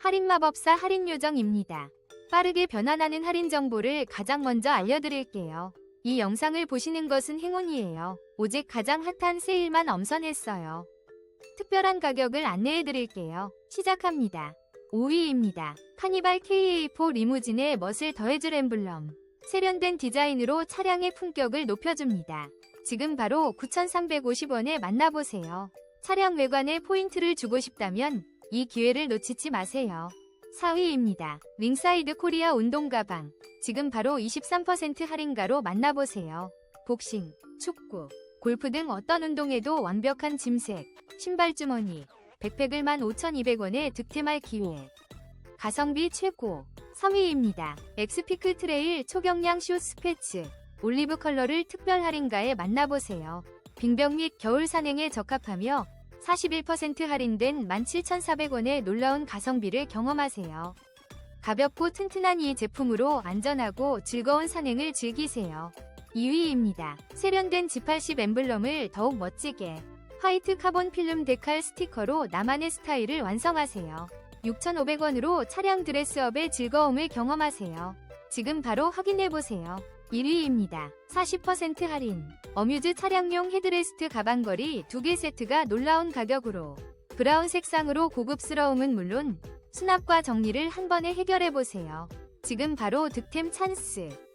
할인마법사 할인요정입니다. 빠르게 변환하는 할인 정보를 가장 먼저 알려드릴게요. 이 영상을 보시는 것은 행운이에요. 오직 가장 핫한 세일만 엄선했어요. 특별한 가격을 안내해드릴게요. 시작합니다. 5위입니다. 카니발 KA4 리무진에 멋을 더해줄 엠블럼. 세련된 디자인으로 차량의 품격을 높여줍니다. 지금 바로 9,350원에 만나보세요. 차량 외관에 포인트를 주고 싶다면 이 기회를 놓치지 마세요. 4위입니다. 윙사이드 코리아 운동 가방. 지금 바로 23% 할인가로 만나보세요. 복싱, 축구, 골프 등 어떤 운동에도 완벽한 짐색, 신발 주머니, 백팩을 15,200원에 득템할 기회. 가성비 최고. 3위입니다. 엑스피클 트레일 초경량 슛 스패츠. 올리브 컬러를 특별 할인가에 만나보세요. 빙병 및 겨울 산행에 적합하며 41% 할인된 17,400원의 놀라운 가성비를 경험하세요. 가볍고 튼튼한 이 제품으로 안전하고 즐거운 산행을 즐기세요. 2위입니다. 세련된 G80 엠블럼을 더욱 멋지게 화이트 카본 필름 데칼 스티커로 나만의 스타일을 완성하세요. 6,500원으로 차량 드레스업의 즐거움을 경험하세요. 지금 바로 확인해보세요. 1위입니다. 40% 할인. 어뮤즈 차량용 헤드레스트 가방걸이 2개 세트가 놀라운 가격으로 브라운 색상으로 고급스러움은 물론 수납과 정리를 한 번에 해결해보세요. 지금 바로 득템 찬스.